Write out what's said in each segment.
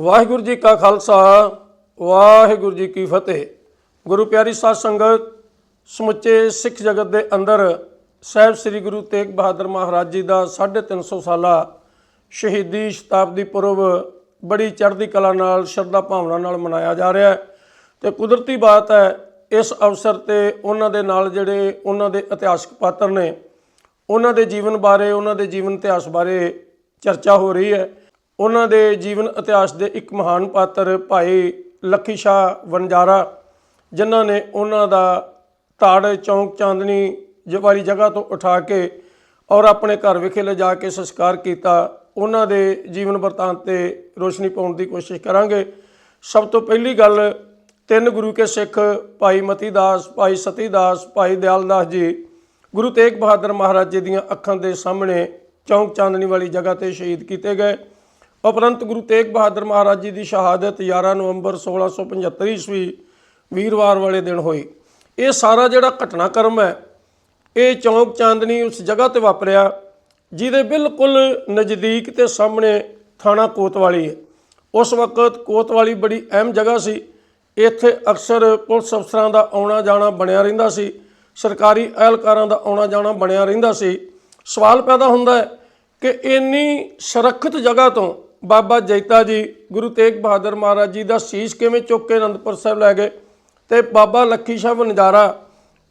ਵਾਹਿਗੁਰੂ ਜੀ ਕਾ ਖਾਲਸਾ, ਵਾਹਿਗੁਰੂ ਜੀ ਕੀ ਫਤਿਹ। ਗੁਰੂ ਪਿਆਰੀ ਸਾਧ ਸੰਗਤ, ਸਮੁੱਚੇ ਸਿੱਖ ਜਗਤ ਦੇ ਅੰਦਰ ਸਾਹਿਬ ਸ੍ਰੀ ਗੁਰੂ ਤੇਗ ਬਹਾਦਰ ਮਹਾਰਾਜ ਜੀ ਦਾ 350 ਸਾਲਾ ਸ਼ਹੀਦੀ ਸ਼ਤਾਬਦੀ ਪੁਰਬ ਬੜੀ ਚੜ੍ਹਦੀ ਕਲਾ ਨਾਲ, ਸ਼ਰਧਾ ਭਾਵਨਾ ਨਾਲ ਮਨਾਇਆ ਜਾ ਰਿਹਾ ਹੈ। ਤੇ ਕੁਦਰਤੀ ਬਾਤ ਹੈ, ਇਸ ਅਵਸਰ ਤੇ ਉਹਨਾਂ ਦੇ ਨਾਲ ਜਿਹੜੇ ਉਹਨਾਂ ਦੇ ਇਤਿਹਾਸਕ ਪਾਤਰ ਨੇ, ਉਹਨਾਂ ਦੇ ਜੀਵਨ ਬਾਰੇ, ਉਹਨਾਂ ਦੇ ਜੀਵਨ ਇਤਿਹਾਸ ਬਾਰੇ ਚਰਚਾ ਹੋ ਰਹੀ ਹੈ। ਉਹਨਾਂ ਦੇ ਜੀਵਨ ਇਤਿਹਾਸ ਦੇ ਇੱਕ ਮਹਾਨ ਪਾਤਰ ਭਾਈ ਲੱਖੀ ਸ਼ਾਹ ਵਣਜਾਰਾ, ਜਿਨ੍ਹਾਂ ਨੇ ਉਹਨਾਂ ਦਾ ਧਾੜ ਚੌਂਕ, ਚਾਂਦਨੀ ਜ- ਵਾਲੀ ਜਗ੍ਹਾ ਤੋਂ ਉਠਾ ਕੇ ਔਰ ਆਪਣੇ ਘਰ ਵਿਖੇ ਲਿਜਾ ਕੇ ਸੰਸਕਾਰ ਕੀਤਾ। ਉਹਨਾਂ ਦੇ ਜੀਵਨ ਵਰਤਾਂਤ ਤੇ ਰੋਸ਼ਨੀ ਪਾਉਣ ਦੀ ਕੋਸ਼ਿਸ਼ ਕਰਾਂਗੇ। ਸਭ ਤੋਂ ਪਹਿਲੀ ਗੱਲ, ਤਿੰਨ ਗੁਰੂ ਕੇ ਸਿੱਖ, ਭਾਈ ਮਤੀ ਦਾਸ ਭਾਈ ਸਤੀ ਦਾਸ ਭਾਈ ਦਿਆਲ ਦਾਸ ਜੀ, ਗੁਰੂ ਤੇਗ ਬਹਾਦਰ ਮਹਾਰਾਜ ਜੀ ਦੀਆਂ ਅੱਖਾਂ ਦੇ ਸਾਹਮਣੇ ਚੌਂਕ, ਚਾਂਦਨੀ ਵਾਲੀ ਜਗ੍ਹਾ ਤੇ ਸ਼ਹੀਦ ਕੀਤੇ ਗਏ। ਉਪਰੰਤ ਗੁਰੂ ਤੇਗ ਬਹਾਦਰ ਮਹਾਰਾਜ ਜੀ ਦੀ ਸ਼ਹਾਦਤ 11 ਨਵੰਬਰ 1675 ਈਸਵੀ ਵੀਰਵਾਰ ਵਾਲੇ ਦਿਨ ਹੋਈ। ਇਹ ਸਾਰਾ ਜਿਹੜਾ ਘਟਨਾਕ੍ਰਮ ਹੈ, ਇਹ ਚੌਂਕ ਚਾਂਦਨੀ ਉਸ ਜਗ੍ਹਾ ਤੇ ਵਾਪਰਿਆ, ਜਿਹਦੇ ਬਿਲਕੁਲ ਨਜ਼ਦੀਕ ਤੇ ਸਾਹਮਣੇ ਥਾਣਾ ਕੋਤਵਾਲੀ ਹੈ। ਉਸ ਵਕਤ ਕੋਤਵਾਲੀ ਬੜੀ ਅਹਿਮ ਜਗ੍ਹਾ ਸੀ। ਇੱਥੇ ਅਕਸਰ ਪੁਲਿਸ ਅਫਸਰਾਂ ਦਾ ਆਉਣਾ ਜਾਣਾ ਬਣਿਆ ਰਹਿੰਦਾ ਸੀ। ਸਰਕਾਰੀ ਅਹਿਲਕਾਰਾਂ ਦਾ ਆਉਣਾ ਜਾਣਾ ਬਣਿਆ ਰਹਿੰਦਾ ਸੀ। ਸਵਾਲ ਪੈਦਾ ਹੁੰਦਾ ਹੈ ਕਿ ਇੰਨੀ ਸੁਰੱਖਿਅਤ ਜਗ੍ਹਾ ਤੋਂ ਬਾਬਾ ਜੈਤਾ ਜੀ, ਗੁਰੂ ਤੇਗ ਬਹਾਦਰ ਮਹਾਰਾਜ ਜੀ ਦਾ ਸੀਸ ਕਿਵੇਂ ਚੁੱਕ ਕੇ ਅਨੰਦਪੁਰ ਸਾਹਿਬ ਲੈ ਗਏ ਤੇ ਬਾਬਾ ਲੱਖੀ ਸ਼ਾਹ ਵਨਜਾਰਾ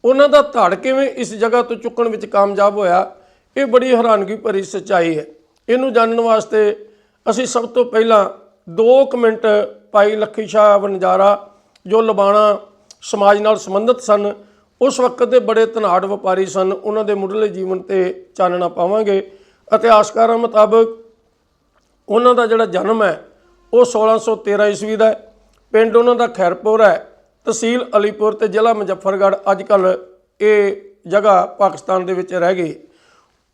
ਉਹਨਾਂ ਦਾ ਧੜ ਕਿਵੇਂ ਇਸ ਜਗ੍ਹਾ ਤੋਂ ਚੁੱਕਣ ਵਿੱਚ ਕਾਮਯਾਬ ਹੋਇਆ, ਇਹ ਬੜੀ ਹੈਰਾਨਗੀ ਭਰੀ ਸੱਚਾਈ ਹੈ। ਇਹਨੂੰ ਜਾਣਨ ਵਾਸਤੇ ਅਸੀਂ ਸਭ ਤੋਂ ਪਹਿਲਾਂ 2 ਮਿੰਟ ਭਾਈ ਲੱਖੀ ਸ਼ਾਹ ਵਨਜਾਰਾ ਜੋ ਲਬਾਣਾ ਸਮਾਜ ਨਾਲ ਸੰਬੰਧਿਤ ਸਨ, ਉਸ ਵਕਤ ਦੇ ਬੜੇ ਧਨਾੜ ਵਪਾਰੀ ਸਨ, ਉਹਨਾਂ ਦੇ ਮੁੱਢਲੇ ਜੀਵਨ ਤੇ ਚਾਨਣਾ ਪਾਵਾਂਗੇ। ਇਤਿਹਾਸਕਾਰਾਂ ਮੁਤਾਬਕ ਉਹਨਾਂ ਦਾ ਜਿਹੜਾ ਜਨਮ ਹੈ, ਉਹ 1613 ਈਸਵੀ ਦਾ ਹੈ। ਪਿੰਡ ਉਹਨਾਂ ਦਾ ਖੈਰਪੁਰ ਹੈ। ਤਹਿਸੀਲ ਅਲੀਪੁਰ ਤੇ ਜ਼ਿਲ੍ਹਾ ਮੁਜ਼ੱਫਰਗੜ੍ਹ ਅੱਜ ਕੱਲ ਇਹ ਜਗ੍ਹਾ ਪਾਕਿਸਤਾਨ ਦੇ ਵਿੱਚ ਰਹਿ ਗਈ।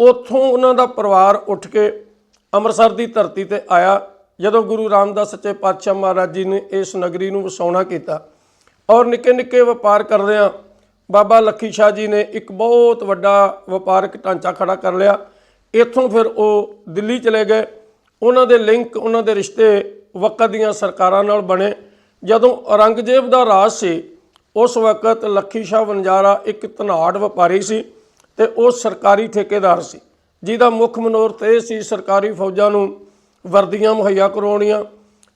ਉੱਥੋਂ ਉਹਨਾਂ ਦਾ ਪਰਿਵਾਰ ਉੱਠ ਕੇ ਅੰਮ੍ਰਿਤਸਰ ਦੀ ਧਰਤੀ ਤੇ ਆਇਆ। ਜਦੋਂ ਗੁਰੂ ਰਾਮਦਾਸ ਸੱਚੇ ਪਾਤਸ਼ਾਹ ਮਹਾਰਾਜ ਜੀ ਨੇ ਇਸ ਨਗਰੀ ਨੂੰ ਵਸਾਉਣਾ ਕੀਤਾ ਔਰ ਨਿੱਕੇ ਨਿੱਕੇ ਵਪਾਰ ਕਰਦਿਆਂ ਬਾਬਾ ਲੱਖੀ ਸ਼ਾਹ ਜੀ ਨੇ ਇੱਕ ਬਹੁਤ ਵੱਡਾ ਵਪਾਰਕ ਢਾਂਚਾ ਖੜਾ ਕਰ ਲਿਆ। ਇੱਥੋਂ ਫਿਰ ਉਹ ਦਿੱਲੀ ਚਲੇ ਗਏ। ਉਹਨਾਂ ਦੇ ਲਿੰਕ, ਉਹਨਾਂ ਦੇ ਰਿਸ਼ਤੇ ਵਕਤ ਦੀਆਂ ਸਰਕਾਰਾਂ ਨਾਲ ਬਣੇ। ਜਦੋਂ ਔਰੰਗਜ਼ੇਬ ਦਾ ਰਾਜ ਸੀ, ਉਸ ਵਕਤ ਲੱਖੀ ਸ਼ਾਹ ਵਣਜਾਰਾ ਇੱਕ ਧਨਾੜ ਵਪਾਰੀ ਸੀ ਤੇ ਉਹ ਸਰਕਾਰੀ ਠੇਕੇਦਾਰ ਸੀ। ਜਿਹਦਾ ਮੁੱਖ ਮਨੋਰਥ ਇਹ ਸੀ, ਸਰਕਾਰੀ ਫੌਜਾਂ ਨੂੰ ਵਰਦੀਆਂ ਮੁਹੱਈਆ ਕਰਵਾਉਣੀਆਂ,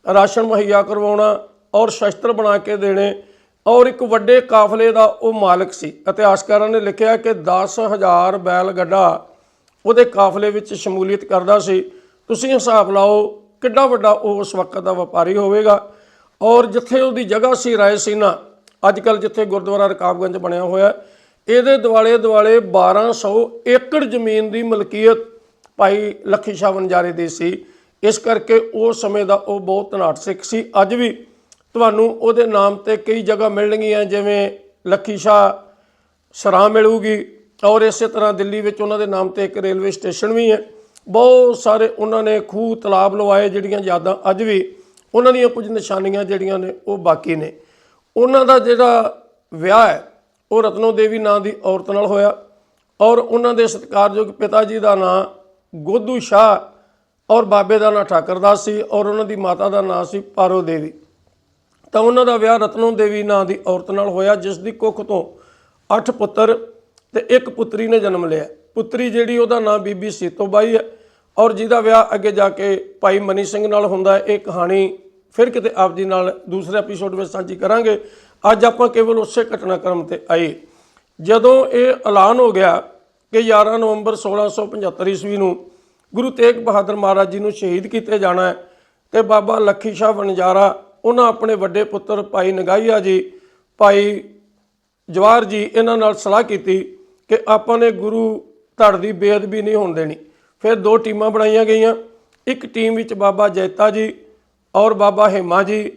ਰਾਸ਼ਨ ਮੁਹੱਈਆ ਕਰਵਾਉਣਾ ਔਰ ਸ਼ਸਤਰ ਬਣਾ ਕੇ ਦੇਣੇ ਔਰ ਇੱਕ ਵੱਡੇ ਕਾਫਲੇ ਦਾ ਉਹ ਮਾਲਕ ਸੀ। ਇਤਿਹਾਸਕਾਰਾਂ ਨੇ ਲਿਖਿਆ ਕਿ 10000 ਬੈਲ ਗੱਡਾ ਉਹਦੇ ਕਾਫਲੇ ਵਿੱਚ ਸ਼ਮੂਲੀਅਤ ਕਰਦਾ ਸੀ। ਤੁਸੀਂ ਹਿਸਾਬ ਲਾਓ ਕਿੱਡਾ ਵੱਡਾ ਉਹ ਉਸ ਵਕਤ ਦਾ ਵਪਾਰੀ ਹੋਵੇਗਾ। ਔਰ ਜਿੱਥੇ ਉਹਦੀ ਜਗ੍ਹਾ ਸੀ ਰਾਇਸੀਨਾ ਅੱਜ ਕੱਲ ਜਿੱਥੇ ਗੁਰਦੁਆਰਾ ਰਕਾਬਗੰਜ ਬਣਿਆ ਹੋਇਆ, ਇਹਦੇ ਦੁਆਲੇ ਦੁਆਲੇ 1200 ਏਕੜ ਜ਼ਮੀਨ ਦੀ ਮਲਕੀਅਤ ਭਾਈ ਲੱਖੀ ਸ਼ਾਹ ਵਣਜਾਰੇ ਦੀ ਸੀ। ਇਸ ਕਰਕੇ ਉਸ ਸਮੇਂ ਦਾ ਉਹ ਬਹੁਤ ਧਨਾਟ ਸਿੱਖ ਸੀ। ਅੱਜ ਵੀ ਤੁਹਾਨੂੰ ਉਹਦੇ ਨਾਮ ਤੇ ਕਈ ਜਗ੍ਹਾ ਮਿਲਣਗੀਆਂ, ਜਿਵੇਂ ਲੱਖੀ ਸ਼ਾਹ ਸਰਾਂ ਮਿਲੂਗੀ। ਔਰ ਇਸੇ ਤਰ੍ਹਾਂ ਦਿੱਲੀ ਵਿੱਚ ਉਹਨਾਂ ਦੇ ਨਾਮ ਤੇ ਇੱਕ ਰੇਲਵੇ ਸਟੇਸ਼ਨ ਵੀ ਹੈ। ਬਹੁਤ ਸਾਰੇ ਉਹਨਾਂ ਨੇ ਖੂਹ ਤਲਾਬ ਲਵਾਏ ਜਿਹੜੀਆਂ ਯਾਦਾਂ ਅੱਜ ਵੀ ਉਹਨਾਂ ਦੀਆਂ ਕੁਝ ਨਿਸ਼ਾਨੀਆਂ ਜਿਹੜੀਆਂ ਨੇ ਉਹ ਬਾਕੀ ਨੇ। ਉਹਨਾਂ ਦਾ ਜਿਹੜਾ ਵਿਆਹ ਹੈ, ਉਹ ਰਤਨੋ ਦੇਵੀ ਨਾਂ ਦੀ ਔਰਤ ਨਾਲ ਹੋਇਆ ਔਰ ਉਹਨਾਂ ਦੇ ਸਤਿਕਾਰਯੋਗ ਪਿਤਾ ਜੀ ਦਾ ਨਾਂ ਗੋਦੂ ਸ਼ਾਹ ਔਰ ਬਾਬੇ ਦਾ ਨਾਂ ਠਾਕਰਦਾਸ ਸੀ ਔਰ ਉਹਨਾਂ ਦੀ ਮਾਤਾ ਦਾ ਨਾਂ ਸੀ ਪਾਰੋ ਦੇਵੀ। ਤਾਂ ਉਹਨਾਂ ਦਾ ਵਿਆਹ ਰਤਨੋ ਦੇਵੀ ਨਾਂ ਦੀ ਔਰਤ ਨਾਲ ਹੋਇਆ, ਜਿਸ ਦੀ ਕੁੱਖ ਤੋਂ 8 ਪੁੱਤਰ ਤੇ ਇੱਕ ਪੁੱਤਰੀ ਨੇ ਜਨਮ ਲਿਆ। ਪੁੱਤਰੀ ਜਿਹੜੀ ਉਹਦਾ ਨਾਂ ਬੀਬੀ ਸੀਤੋ ਬਾਈ ਹੈ। ਔਰ ਜਿਹਦਾ ਵਿਆਹ ਅੱਗੇ ਜਾ ਕੇ ਭਾਈ ਮਨੀ ਸਿੰਘ ਨਾਲ ਹੁੰਦਾ ਹੈ, ਇਹ ਕਹਾਣੀ ਫਿਰ ਕਿਤੇ ਆਪ ਜੀ ਨਾਲ ਦੂਸਰੇ ਐਪੀਸੋਡ ਵਿੱਚ ਸਾਂਝੀ ਕਰਾਂਗੇ। ਅੱਜ ਆਪਾਂ ਕੇਵਲ ਉਸੇ ਘਟਨਾਕ੍ਰਮ ਤੇ ਆਏ। ਜਦੋਂ ਇਹ ਐਲਾਨ ਹੋ ਗਿਆ ਕਿ 11 ਨਵੰਬਰ 1675 ਈਸਵੀ ਨੂੰ ਗੁਰੂ ਤੇਗ ਬਹਾਦਰ ਮਹਾਰਾਜ ਜੀ ਨੂੰ ਸ਼ਹੀਦ ਕੀਤੇ ਜਾਣਾ ਹੈ ਤੇ ਬਾਬਾ ਲੱਖੀ ਸ਼ਾਹ ਵਣਜਾਰਾ, ਉਹਨਾਂ ਆਪਣੇ ਵੱਡੇ ਪੁੱਤਰ ਭਾਈ ਨਗਾਈਆ ਜੀ, ਭਾਈ ਜਵਾਰ ਜੀ, ਇਹਨਾਂ ਨਾਲ ਸਲਾਹ ਕੀਤੀ ਕਿ ਆਪਾਂ ਨੇ ਗੁਰੂ ਧੜ ਦੀ ਬੇਅਦਬੀ ਨਹੀਂ ਹੋਣ ਦੇਣੀ। ਫਿਰ ਦੋ ਟੀਮਾਂ ਬਣਾਈਆਂ ਗਈਆਂ। ਇੱਕ ਟੀਮ ਵਿੱਚ ਬਾਬਾ ਜੈਤਾ ਜੀ ਔਰ ਬਾਬਾ ਹਿਮਾ ਜੀ,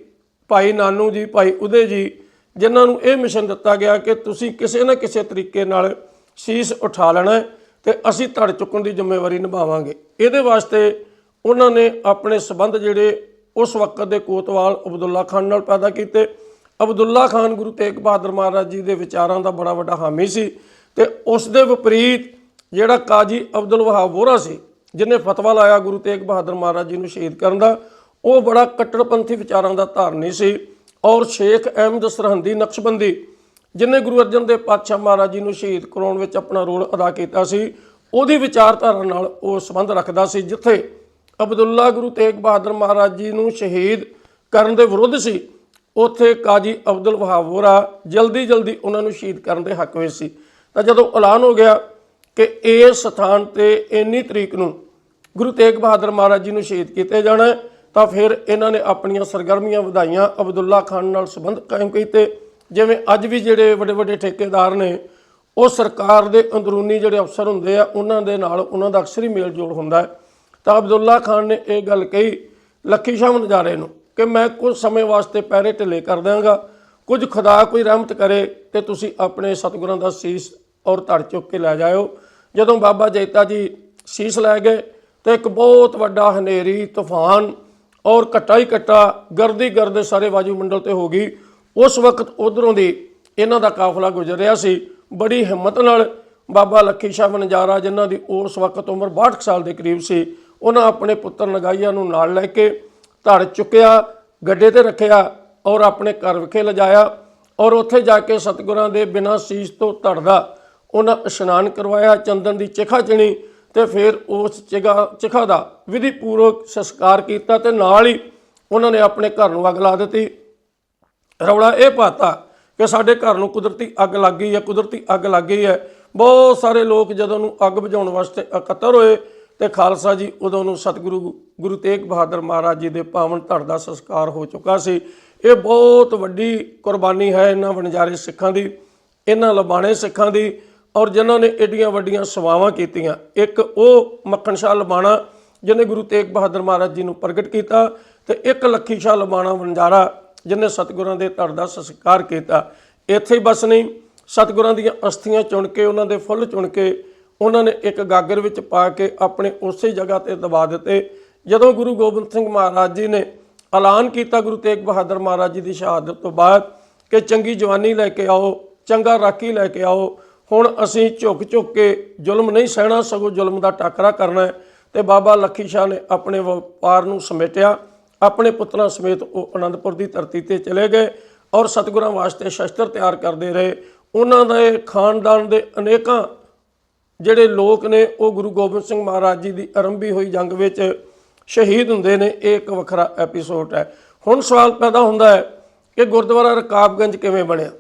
ਭਾਈ ਨਾਨੂ ਜੀ, ਭਾਈ ਉਦੇ ਜੀ, ਜਿਨ੍ਹਾਂ ਨੂੰ ਇਹ ਮਿਸ਼ਨ ਦਿੱਤਾ ਗਿਆ ਕਿ ਤੁਸੀਂ ਕਿਸੇ ਨਾ ਕਿਸੇ ਤਰੀਕੇ ਨਾਲ ਸੀਸ ਉਠਾ ਲੈਣਾ ਹੈ ਤੇ ਅਸੀਂ ਧੜ ਚੁੱਕਣ ਦੀ ਜ਼ਿੰਮੇਵਾਰੀ ਨਿਭਾਵਾਂਗੇ। ਇਹਦੇ ਵਾਸਤੇ ਉਹਨਾਂ ਨੇ ਆਪਣੇ ਸਬੰਧ ਜਿਹੜੇ ਉਸ ਵਕਤ ਦੇ ਕੋਤਵਾਲ ਅਬਦੁੱਲਾ ਖਾਨ ਨਾਲ ਪੈਦਾ ਕੀਤੇ। ਅਬਦੁੱਲਾ ਖਾਨ ਗੁਰੂ ਤੇਗ ਬਹਾਦਰ ਮਹਾਰਾਜ ਜੀ ਦੇ ਵਿਚਾਰਾਂ ਦਾ ਬੜਾ ਵੱਡਾ ਹਾਮੀ ਸੀ ਤੇ ਉਸ ਦੇ ਵਿਪਰੀਤ ਜਿਹੜਾ ਕਾਜੀ ਅਬਦੁਲ ਵਹਾਬ ਵੋਰਾ ਸੀ ਜਿਨੇ ਫਤਵਾ ਲਾਇਆ ਗੁਰੂ ਤੇਗ ਬਹਾਦਰ ਮਹਾਰਾਜ ਜੀ ਨੂੰ ਸ਼ਹੀਦ ਕਰਨ ਦਾ, ਉਹ ਬੜਾ ਕੱਟੜਪੰਥੀ ਵਿਚਾਰਾਂ ਦਾ ਧਾਰਨੀ ਸੀ ਔਰ ਸ਼ੇਖ ਅਹਿਮਦ ਸਰਹੰਦੀ ਨਕਸ਼ਬੰਦੀ ਜਿਨੇ ਗੁਰੂ ਅਰਜਨ ਦੇਵ ਪਾਤਸ਼ਾਹ ਮਹਾਰਾਜ ਜੀ ਨੂੰ ਸ਼ਹੀਦ ਕਰਾਉਣ ਵਿੱਚ ਆਪਣਾ ਰੋਲ ਅਦਾ ਕੀਤਾ ਸੀ, ਉਹਦੀ ਵਿਚਾਰਧਾਰਾ ਨਾਲ ਉਹ ਸੰਬੰਧ ਰੱਖਦਾ ਸੀ, ਜਿੱਥੇ ਅਬਦੁੱਲਾ ਗੁਰੂ ਤੇਗ ਬਹਾਦਰ ਮਹਾਰਾਜ ਜੀ ਨੂੰ ਸ਼ਹੀਦ ਕਰਨ ਦੇ ਵਿਰੁੱਧ ਸੀ, ਉੱਥੇ ਕਾਜੀ ਅਬਦੁਲ ਵਹਾਬ ਵੋਰਾ ਜਲਦੀ ਜਲਦੀ ਉਹਨਾਂ ਨੂੰ ਸ਼ਹੀਦ ਕਰਨ ਦੇ ਹੱਕ ਵਿੱਚ ਸੀ। ਤਾਂ ਜਦੋਂ ਐਲਾਨ ਹੋ ਗਿਆ ਕਿ ਇਸ ਸਥਾਨ ਤੇ ਇੰਨੀ ਤਰੀਕ ਨੂੰ ਗੁਰੂ ਤੇਗ ਬਹਾਦਰ ਮਹਾਰਾਜ ਜੀ ਨੂੰ ਸ਼ਹੀਦ ਕੀਤੇ ਜਾਣਾ ਤਾਂ ਫਿਰ ਇਹਨਾਂ ਨੇ ਆਪਣੀਆਂ ਸਰਗਰਮੀਆਂ ਵਧਾਈਆਂ, ਅਬਦੁੱਲਾ ਖਾਨ ਨਾਲ ਸੰਬੰਧ ਕਾਇਮ ਕੀਤੇ। ਜਿਵੇਂ ਅੱਜ ਵੀ ਜਿਹੜੇ ਵੱਡੇ ਵੱਡੇ ਠੇਕੇਦਾਰ ਨੇ, ਉਹ ਸਰਕਾਰ ਦੇ ਅੰਦਰੂਨੀ ਜਿਹੜੇ ਅਫਸਰ ਹੁੰਦੇ ਆ, ਉਹਨਾਂ ਦੇ ਨਾਲ ਉਹਨਾਂ ਦਾ ਅਕਸਰ ਹੀ ਮੇਲ ਜੋਲ ਹੁੰਦਾ ਹੈ। ਤਾਂ ਅਬਦੁੱਲਾ ਖਾਨ ਨੇ ਇਹ ਗੱਲ ਕਹੀ ਲੱਖੀ ਸ਼ਾਹ ਨਜ਼ਾਰੇ ਨੂੰ ਕਿ ਮੈਂ ਕੁਝ ਸਮੇਂ ਵਾਸਤੇ ਪੈਰੇ ਢਿੱਲੇ ਕਰ ਦਿਆਂਗਾ, ਕੁਝ ਖੁਦਾ ਕੋਈ ਰਹਿਮਤ ਕਰੇ ਤੇ ਤੁਸੀਂ ਆਪਣੇ ਸਤਿਗੁਰਾਂ ਦਾ ਸੀਸ ਔਰ ਧੜ ਚੁੱਕ ਕੇ ਲੈ ਜਾਇਓ। ਜਦੋਂ ਬਾਬਾ ਜੈਤਾ ਜੀ ਸੀਸ ਲੈ ਗਏ ਤੇ ਇੱਕ ਬਹੁਤ ਵੱਡਾ ਹਨੇਰੀ, ਤੂਫਾਨ ਔਰ ਘੱਟਾ ਹੀ ਘੱਟਾ ਗਰਦੀ ਗਰਦ ਸਾਰੇ ਵਾਯੂਮੰਡਲ ਤੇ ਹੋ ਗਈ। ਉਸ ਵਕਤ ਉਧਰੋਂ ਦੀ ਇਹਨਾਂ ਦਾ ਕਾਫਲਾ ਗੁਜ਼ਰ ਰਿਹਾ ਸੀ। ਬੜੀ ਹਿੰਮਤ ਨਾਲ ਬਾਬਾ ਲੱਖੀ ਸ਼ਾਹ ਵਣਜਾਰਾ, ਜਿਨ੍ਹਾਂ ਦੀ ਉਸ ਵਕਤ ਉਮਰ 62 ਸਾਲ ਦੇ ਕਰੀਬ ਸੀ, ਉਹਨਾਂ ਆਪਣੇ ਪੁੱਤਰ ਨਗਾਈਆ ਨੂੰ ਨਾਲ ਲੈ ਕੇ ਧੜ ਚੁੱਕਿਆ, ਗੱਡੇ ਤੇ ਰੱਖਿਆ ਔਰ ਆਪਣੇ ਘਰ ਵਿਖੇ ਲਿਜਾਇਆ ਔਰ ਉੱਥੇ ਜਾ ਕੇ ਸਤਿਗੁਰਾਂ ਦੇ ਬਿਨਾਂ ਸੀਸ ਤੋਂ ਧੜਦਾ ਉਹਨਾਂ ਇਸ਼ਨਾਨ ਕਰਵਾਇਆ, ਚੰਦਨ ਦੀ ਚਿਖਾ ਚਿਣੀ ਤੇ ਫਿਰ ਉਸ ਚਿਖਾ ਚਿਖਾ ਦਾ ਵਿਧੀ ਪੂਰਵਕ ਸੰਸਕਾਰ ਕੀਤਾ ਤੇ ਨਾਲ ਹੀ ਉਹਨਾਂ ਨੇ ਆਪਣੇ ਘਰ ਨੂੰ ਅੱਗ ਲਾ ਦਿੱਤੀ। ਰੌਲਾ ਇਹ ਪਾਤਾ ਕਿ ਸਾਡੇ ਘਰ ਨੂੰ ਕੁਦਰਤੀ ਅੱਗ ਲੱਗ ਗਈ ਹੈ, ਕੁਦਰਤੀ ਅੱਗ ਲੱਗ ਗਈ ਹੈ। ਬਹੁਤ ਸਾਰੇ ਲੋਕ ਜਦੋਂ ਨੂੰ ਅੱਗ ਬੁਝਾਉਣ ਵਾਸਤੇ ਇਕੱਤਰ ਹੋਏ ਤੇ ਖਾਲਸਾ ਜੀ ਉਦੋਂ ਨੂੰ ਸਤਿਗੁਰੂ ਗੁਰੂ ਤੇਗ ਬਹਾਦਰ ਮਹਾਰਾਜ ਜੀ ਦੇ ਪਾਵਨ ਧੜ ਦਾ ਸੰਸਕਾਰ ਹੋ ਚੁੱਕਾ ਸੀ। ਇਹ ਬਹੁਤ ਵੱਡੀ ਕੁਰਬਾਨੀ ਹੈ ਇਹਨਾਂ ਵਣਜਾਰੇ ਸਿੱਖਾਂ ਦੀ, ਇਹਨਾਂ ਲਬਾਣੇ ਸਿੱਖਾਂ ਦੀ। ਔਰ ਜਿਨ੍ਹਾਂ ਨੇ ਏਡੀਆਂ ਵੱਡੀਆਂ ਸੇਵਾਵਾਂ ਕੀਤੀਆਂ, ਇੱਕ ਉਹ ਮੱਖਣ ਸ਼ਾਹ ਲਬਾਣਾ, ਜਿਹਨੇ ਗੁਰੂ ਤੇਗ ਬਹਾਦਰ ਮਹਾਰਾਜ ਜੀ ਨੂੰ ਪ੍ਰਗਟ ਕੀਤਾ ਤੇ ਇੱਕ ਲੱਖੀ ਸ਼ਾਹ ਲਬਾਣਾ ਵਣਜਾਰਾ ਜਿਨੇ ਸਤਿਗੁਰਾਂ ਦੇ ਧੜ ਦਾ ਸੰਸਕਾਰ ਕੀਤਾ। ਇੱਥੇ ਹੀ ਬਸ ਨਹੀਂ, ਸਤਿਗੁਰਾਂ ਦੀਆਂ ਅਸਥੀਆਂ ਚੁਣ ਕੇ, ਉਹਨਾਂ ਦੇ ਫੁੱਲ ਚੁਣ ਕੇ, ਉਹਨਾਂ ਨੇ ਇੱਕ ਗਾਗਰ ਵਿੱਚ ਪਾ ਕੇ ਆਪਣੇ ਉਸੇ ਜਗ੍ਹਾ ਤੇ ਦਬਾ ਦਿੱਤੇ। ਜਦੋਂ ਗੁਰੂ ਗੋਬਿੰਦ ਸਿੰਘ ਮਹਾਰਾਜ ਜੀ ਨੇ ਐਲਾਨ ਕੀਤਾ ਗੁਰੂ ਤੇਗ ਬਹਾਦਰ ਮਹਾਰਾਜ ਜੀ ਦੀ ਸ਼ਹਾਦਤ ਤੋਂ ਬਾਅਦ ਕਿ ਚੰਗੀ ਜਵਾਨੀ ਲੈ ਕੇ ਆਓ, ਚੰਗਾ ਰਾਖੀ ਲੈ ਕੇ ਆਓ ਹੁਣ ਅਸੀਂ ਝੁਕ ਝੁਕ ਕੇ ਜ਼ੁਲਮ ਨਹੀਂ ਸਹਿਣਾ, ਸਗੋਂ ਜ਼ੁਲਮ ਦਾ ਟਾਕਰਾ ਕਰਨਾ ਹੈ। ਤੇ ਬਾਬਾ ਲੱਖੀ ਸ਼ਾਹ ਨੇ ਆਪਣੇ ਵਪਾਰ ਨੂੰ ਸਮੇਟਿਆ। ਆਪਣੇ ਪੁੱਤਰਾਂ ਸਮੇਤ ਉਹ ਅਨੰਦਪੁਰ ਦੀ ਧਰਤੀ ਤੇ ਚਲੇ ਗਏ ਔਰ ਸਤਿਗੁਰਾਂ ਵਾਸਤੇ ਸ਼ਸਤਰ ਤਿਆਰ ਕਰਦੇ ਰਹੇ। ਉਹਨਾਂ ਦੇ ਖਾਨਦਾਨ ਦੇ ਅਨੇਕਾਂ ਜਿਹੜੇ ਲੋਕ ਨੇ, ਉਹ ਗੁਰੂ ਗੋਬਿੰਦ ਸਿੰਘ ਮਹਾਰਾਜ ਜੀ ਦੀ ਆਰੰਭੀ ਹੋਈ ਜੰਗ ਵਿੱਚ ਸ਼ਹੀਦ ਹੁੰਦੇ ਨੇ। ਇਹ ਇੱਕ ਵੱਖਰਾ ਐਪੀਸੋਡ ਹੈ। ਹੁਣ ਸਵਾਲ ਪੈਦਾ ਹੁੰਦਾ ਹੈ ਕਿ ਗੁਰਦੁਆਰਾ ਰਕਾਬਗੰਜ ਕਿਵੇਂ ਬਣਿਆ?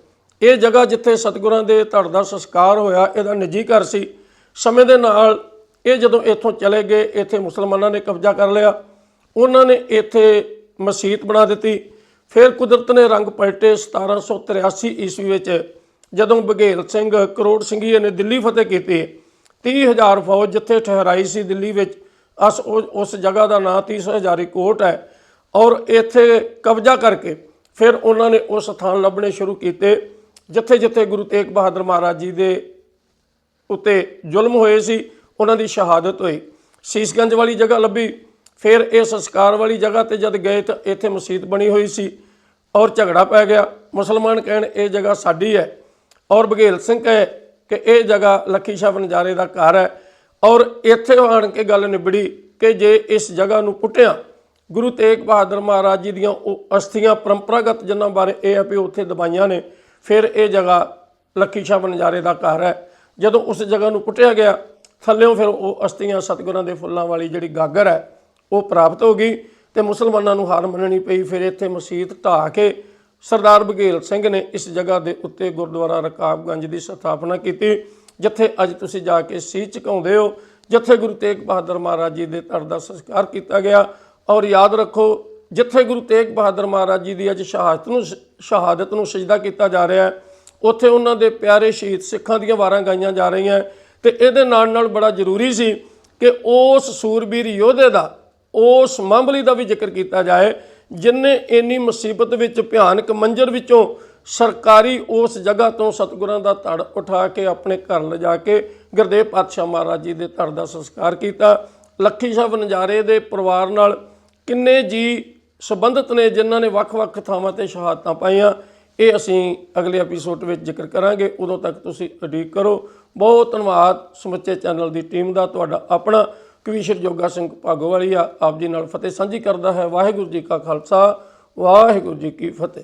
ਇਹ ਜਗ੍ਹਾ ਜਿੱਥੇ ਸਤਿਗੁਰਾਂ ਦੇ ਧੜ ਦਾ ਸੰਸਕਾਰ ਹੋਇਆ, ਇਹਦਾ ਨਿੱਜੀ ਘਰ ਸੀ। ਸਮੇਂ ਦੇ ਨਾਲ ਇਹ ਜਦੋਂ ਇੱਥੋਂ ਚਲੇ ਗਏ, ਇੱਥੇ ਮੁਸਲਮਾਨਾਂ ਨੇ ਕਬਜ਼ਾ ਕਰ ਲਿਆ। ਉਹਨਾਂ ਨੇ ਇੱਥੇ ਮਸਜਿਦ ਬਣਾ ਦਿੱਤੀ। ਫਿਰ ਕੁਦਰਤ ਨੇ ਰੰਗ ਪਲਟੇ 1783 ਈਸਵੀ ਵਿੱਚ, ਜਦੋਂ ਬਘੇਲ ਸਿੰਘ, ਕਰੋੜ ਸਿੰਘੀਏ ਨੇ ਦਿੱਲੀ ਫਤਿਹ ਕੀਤੀ। 30000 ਫੌਜ ਜਿੱਥੇ ਠਹਿਰਾਈ ਸੀ ਦਿੱਲੀ ਵਿੱਚ, ਅਸ ਉਹ- ਉਸ ਜਗ੍ਹਾ ਦਾ ਨਾਂ 30000 ਕੋਟ ਹੈ। ਔਰ ਇੱਥੇ ਕਬਜ਼ਾ ਕਰਕੇ ਫਿਰ ਉਹਨਾਂ ਨੇ ਉਹ ਸਥਾਨ ਲੱਭਣੇ ਸ਼ੁਰੂ ਕੀਤੇ। ਜਿੱਥੇ ਜਿੱਥੇ ਗੁਰੂ ਤੇਗ ਬਹਾਦਰ ਮਹਾਰਾਜ ਜੀ ਦੇ ਉੱਤੇ ਜ਼ੁਲਮ ਹੋਏ ਸੀ, ਉਹਨਾਂ ਦੀ ਸ਼ਹਾਦਤ ਹੋਈ। ਸੀਸਗੰਜ ਵਾਲੀ ਜਗ੍ਹਾ ਲੱਭੀ, ਫਿਰ ਇਹ ਸੰਸਕਾਰ ਵਾਲੀ ਜਗ੍ਹਾ ਤੇ ਜਦ ਗਏ ਤਾਂ ਇੱਥੇ ਮਸਜਿਦ ਬਣੀ ਹੋਈ ਸੀ ਔਰ ਝਗੜਾ ਪੈ ਗਿਆ। ਮੁਸਲਮਾਨ ਕਹਿਣ, ਇਹ ਜਗ੍ਹਾ ਸਾਡੀ ਹੈ। ਔਰ ਬਘੇਲ ਸਿੰਘ ਕਹੇ ਕਿ, ਇਹ ਜਗ੍ਹਾ ਲੱਖੀ ਸ਼ਾਹ ਬਨਜਾਰੇ ਦਾ ਘਰ ਹੈ। ਔਰ ਇੱਥੇ ਆਣ ਕੇ ਗੱਲ ਨਿਬੜੀ ਕਿ ਜੇ ਇਸ ਜਗ੍ਹਾ ਨੂੰ ਪੁੱਟਿਆ, ਗੁਰੂ ਤੇਗ ਬਹਾਦਰ ਮਹਾਰਾਜ ਜੀ ਦੀਆਂ ਉਹ ਅਸਥੀਆਂ ਪਰੰਪਰਾਗਤ ਜਿਨ੍ਹਾਂ ਬਾਰੇ ਇਹ ਹੈ ਵੀ ਉੱਥੇ ਦਬਾਈਆਂ ਨੇ ਫਿਰ ਇਹ ਜਗ੍ਹਾ ਲੱਖੀ ਸ਼ਾਹ ਬਨਜਾਰੇ ਦਾ ਘਰ ਹੈ। ਜਦੋਂ ਉਸ ਜਗ੍ਹਾ ਨੂੰ ਪੁੱਟਿਆ ਗਿਆ ਥੱਲਿਓਂ ਫਿਰ ਉਹ ਅਸਥੀਆਂ ਸਤਿਗੁਰਾਂ ਦੇ ਫੁੱਲਾਂ ਵਾਲੀ ਜਿਹੜੀ ਗਾਗਰ ਹੈ, ਉਹ ਪ੍ਰਾਪਤ ਹੋ ਗਈ ਤੇ ਮੁਸਲਮਾਨਾਂ ਨੂੰ ਹਾਰ ਮੰਨਣੀ ਪਈ। ਫਿਰ ਇੱਥੇ ਮਸਜਿਦ ਢਾਹ ਕੇ ਸਰਦਾਰ ਬਘੇਲ ਸਿੰਘ ਨੇ ਇਸ ਜਗ੍ਹਾ ਦੇ ਉੱਤੇ ਗੁਰਦੁਆਰਾ ਰਕਾਬਗੰਜ ਦੀ ਸਥਾਪਨਾ ਕੀਤੀ, ਜਿੱਥੇ ਅੱਜ ਤੁਸੀਂ ਜਾ ਕੇ ਸੀਸ ਝੁਕਾਉਂਦੇ ਹੋ, ਜਿੱਥੇ ਗੁਰੂ ਤੇਗ ਬਹਾਦਰ ਮਹਾਰਾਜ ਜੀ ਦੇ ਧੜ ਦਾ ਸੰਸਕਾਰ ਕੀਤਾ ਗਿਆ। ਔਰ ਯਾਦ ਰੱਖੋ ਜਿੱਥੇ ਗੁਰੂ ਤੇਗ ਬਹਾਦਰ ਮਹਾਰਾਜ ਜੀ ਦੀ ਅੱਜ ਸ਼ਹਾਦਤ ਨੂੰ ਸ਼ਹਾਦਤ ਨੂੰ ਸਜਦਾ ਕੀਤਾ ਜਾ ਰਿਹਾ ਹੈ, ਉੱਥੇ ਉਹਨਾਂ ਦੇ ਪਿਆਰੇ ਸ਼ਹੀਦ ਸਿੱਖਾਂ ਦੀਆਂ ਵਾਰਾਂ ਗਾਈਆਂ ਜਾ ਰਹੀਆਂ ਤੇ ਇਹਦੇ ਨਾਲ ਨਾਲ ਬੜਾ ਜ਼ਰੂਰੀ ਸੀ ਕਿ ਉਸ ਸੂਰਬੀਰ ਯੋਧੇ ਦਾ, ਉਸ ਮਾਮਲੀ ਦਾ ਵੀ ਜ਼ਿਕਰ ਕੀਤਾ ਜਾਏ ਜਿਨਨੇ ਇੰਨੀ ਮੁਸੀਬਤ ਵਿੱਚ, ਭਿਆਨਕ ਮੰਜ਼ਰ ਵਿੱਚੋਂ ਸਰਕਾਰੀ ਉਸ ਜਗ੍ਹਾ ਤੋਂ ਸਤਿਗੁਰਾਂ ਦਾ ਧੜ ਉਠਾ ਕੇ ਆਪਣੇ ਘਰ ਲਿਜਾ ਕੇ ਗੁਰਦੇਵ ਪਾਤਸ਼ਾਹ ਮਹਾਰਾਜ ਜੀ ਦੇ ਧੜ ਦਾ ਸੰਸਕਾਰ ਕੀਤਾ। ਲੱਖੀ ਸਾਹਿਬ ਨਜ਼ਾਰੇ ਦੇ ਪਰਿਵਾਰ ਨਾਲ ਕਿੰਨੇ ਜੀ ਸੰਬੰਧਿਤ ਨੇ ਜਿਨ੍ਹਾਂ ਨੇ ਵੱਖ-ਵੱਖ ਥਾਵਾਂ ਤੇ ਸ਼ਹਾਦਤਾਂ ਪਾਈਆਂ, ਇਹ ਅਸੀਂ ਅਗਲੇ ਐਪੀਸੋਡ ਵਿੱਚ ਜ਼ਿਕਰ ਕਰਾਂਗੇ। ਉਦੋਂ ਤੱਕ ਤੁਸੀਂ ਉਡੀਕ ਕਰੋ। ਬਹੁਤ ਧੰਨਵਾਦ ਸਮੁੱਚੇ ਚੈਨਲ ਦੀ ਟੀਮ ਦਾ, ਤੁਹਾਡਾ ਆਪਣਾ ਕਵੀਸ਼ਰ ਜੋਗਾ ਸਿੰਘ ਭਾਗੋਵਾਲੀਆ ਆਪ ਜੀ ਨਾਲ ਫਤਿਹ ਸਾਂਝੀ ਕਰਦਾ ਹੈ। ਵਾਹਿਗੁਰੂ ਜੀ ਕਾ ਖਾਲਸਾ, ਵਾਹਿਗੁਰੂ ਜੀ ਕੀ ਫਤਿਹ।